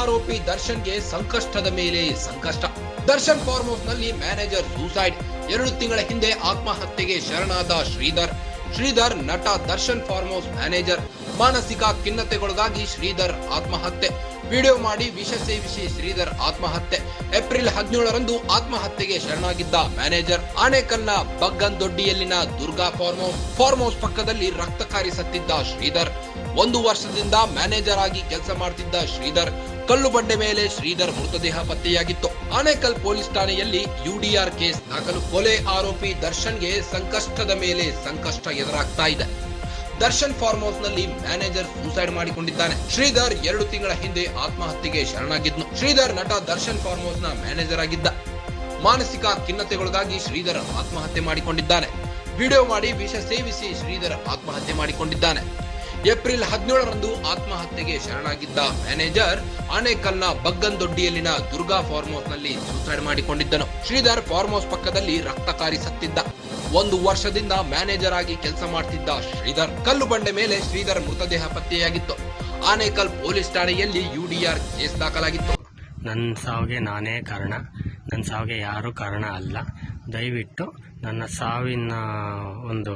ಆರೋಪಿ ದರ್ಶನ್ಗೆ ಸಂಕಷ್ಟದ ಮೇಲೆ ಸಂಕಷ್ಟ. ದರ್ಶನ್ ಫಾರ್ಮ್ ಹೌಸ್ನಲ್ಲಿ ಮ್ಯಾನೇಜರ್ ಸೂಸೈಡ್. ಎರಡು ತಿಂಗಳ ಹಿಂದೆ ಆತ್ಮಹತ್ಯೆಗೆ ಶರಣಾದ ಶ್ರೀಧರ್. ಶ್ರೀಧರ್ ನಟ ದರ್ಶನ್ ಫಾರ್ಮ್ ಹೌಸ್ ಮ್ಯಾನೇಜರ್. ಮಾನಸಿಕ ಖಿನ್ನತೆಗೊಳಗಾಗಿ ಶ್ರೀಧರ್ ಆತ್ಮಹತ್ಯೆ. ವಿಡಿಯೋ ಮಾಡಿ ವಿಷ ಸೇವಿಸಿ ಶ್ರೀಧರ್ ಆತ್ಮಹತ್ಯೆ. ಏಪ್ರಿಲ್ ಹದಿನೇಳರಂದು ಆತ್ಮಹತ್ಯೆಗೆ ಶರಣಾಗಿದ್ದ ಮ್ಯಾನೇಜರ್ ಆಣೆಕಲ್ನ ಬಗ್ಗನ್ ದೊಡ್ಡಿಯಲ್ಲಿನ Durga farm house farm house ಪಕ್ಕದಲ್ಲಿ ರಕ್ತ ಕಾರಿಸುತ್ತಿದ್ದ ಶ್ರೀಧರ್. ಒಂದು ವರ್ಷದಿಂದ ಮ್ಯಾನೇಜರ್ ಆಗಿ ಕೆಲಸ ಮಾಡ್ತಿದ್ದ ಶ್ರೀಧರ್. ಕಲ್ಲು ಬಂಡೆ ಮೇಲೆ ಶ್ರೀಧರ್ ಮೃತದೇಹ ಪತ್ತೆಯಾಗಿತ್ತು. ಆನೇಕಲ್ ಪೊಲೀಸ್ ಠಾಣೆಯಲ್ಲಿ ಯುಡಿಆರ್ ಕೇಸ್ ದಾಖಲು. ಕೊಲೆ ಆರೋಪಿ ದರ್ಶನ್ಗೆ ಸಂಕಷ್ಟದ ಮೇಲೆ ಸಂಕಷ್ಟ ಎದುರಾಗ್ತಾ ಇದೆ. ದರ್ಶನ್ ಫಾರ್ಮ್ ಹೌಸ್ನಲ್ಲಿ ಮ್ಯಾನೇಜರ್ ಸೂಸೈಡ್ ಮಾಡಿಕೊಂಡಿದ್ದಾನೆ. ಶ್ರೀಧರ್ ಎರಡು ತಿಂಗಳ ಹಿಂದೆ ಆತ್ಮಹತ್ಯೆಗೆ ಶರಣಾಗಿದ್ನು. ಶ್ರೀಧರ್ ನಟ ದರ್ಶನ್ ಫಾರ್ಮ್ ಹೌಸ್ನ ಮ್ಯಾನೇಜರ್ ಆಗಿದ್ದ. ಮಾನಸಿಕ ಖಿನ್ನತೆಗೊಳಗಾಗಿ ಶ್ರೀಧರ್ ಆತ್ಮಹತ್ಯೆ ಮಾಡಿಕೊಂಡಿದ್ದಾನೆ. ವಿಡಿಯೋ ಮಾಡಿ ವಿಷ ಸೇವಿಸಿ ಶ್ರೀಧರ್ ಆತ್ಮಹತ್ಯೆ ಮಾಡಿಕೊಂಡಿದ್ದಾನೆ. ಏಪ್ರಿಲ್ ಹದಿನೇಳರಂದು ಆತ್ಮಹತ್ಯೆಗೆ ಶರಣಾಗಿದ್ದ ಮ್ಯಾನೇಜರ್ ಆನೇಕಲ್ನ ಬಗ್ಗಂದೊಡ್ಡಿಯಲ್ಲಿನ ದುರ್ಗಾ ಫಾರ್ಮ್ ಹೌಸ್ನಲ್ಲಿ ಸೂಸೈಡ್ ಮಾಡಿಕೊಂಡಿದ್ದನು. ಶ್ರೀಧರ್ ಫಾರ್ಮ್ ಹೌಸ್ ಪಕ್ಕದಲ್ಲಿ ರಕ್ತ ಕಾರಿಸುತ್ತಿದ್ದ ಒಂದು ವರ್ಷದಿಂದ ಮ್ಯಾನೇಜರ್ ಆಗಿ ಕೆಲಸ ಮಾಡ್ತಿದ್ದ ಶ್ರೀಧರ್ ಕಲ್ಲು ಬಂಡೆ ಮೇಲೆ ಶ್ರೀಧರ್ ಮೃತದೇಹ ಪತ್ತೆಯಾಗಿತ್ತು. ಆನೇಕಲ್ ಪೊಲೀಸ್ ಠಾಣೆಯಲ್ಲಿ ಯುಡಿಆರ್ ಕೇಸ್ ದಾಖಲಾಗಿತ್ತು. ನನ್ನ ಸಾವಿಗೆ ನಾನೇ ಕಾರಣ. ನನ್ನ ಸಾವಿಗೆ ಯಾರೂ ಕಾರಣ ಅಲ್ಲ. ದಯವಿಟ್ಟು ನನ್ನ ಸಾವಿನ ಒಂದು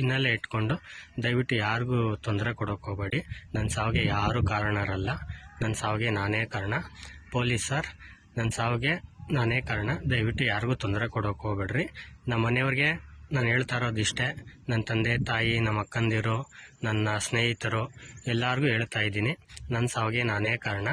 ಹಿನ್ನೆಲೆ ಇಟ್ಕೊಂಡು ದಯವಿಟ್ಟು ಯಾರಿಗೂ ತೊಂದರೆ ಕೊಡೋಕೆ ಹೋಗಬೇಡಿ. ನನ್ನ ಸಾವಿಗೆ ಯಾರೂ ಕಾರಣರಲ್ಲ. ನನ್ನ ಸಾವಿಗೆ ನಾನೇ ಕಾರಣ. ಪೊಲೀಸ್ ಸರ್ ನನ್ನ ಸಾವಿಗೆ ನಾನೇ ಕಾರಣ. ದಯವಿಟ್ಟು ಯಾರಿಗೂ ತೊಂದರೆ ಕೊಡೋಕೆ ಹೋಗ್ಬೇಡ್ರಿ. ನಮ್ಮ ಮನೆಯವ್ರಿಗೆ ನಾನು ಹೇಳ್ತಾ ಇರೋದು ಇಷ್ಟೇ. ನನ್ನ ತಂದೆ, ತಾಯಿ ನಮ್ಮ ಅಕ್ಕಂದಿರು, ನನ್ನ ಸ್ನೇಹಿತರು ಎಲ್ಲರಿಗೂ ಹೇಳ್ತಾ ಇದ್ದೀನಿ. ನನ್ನ ಸಾವಿಗೆ ನಾನೇ ಕಾರಣ.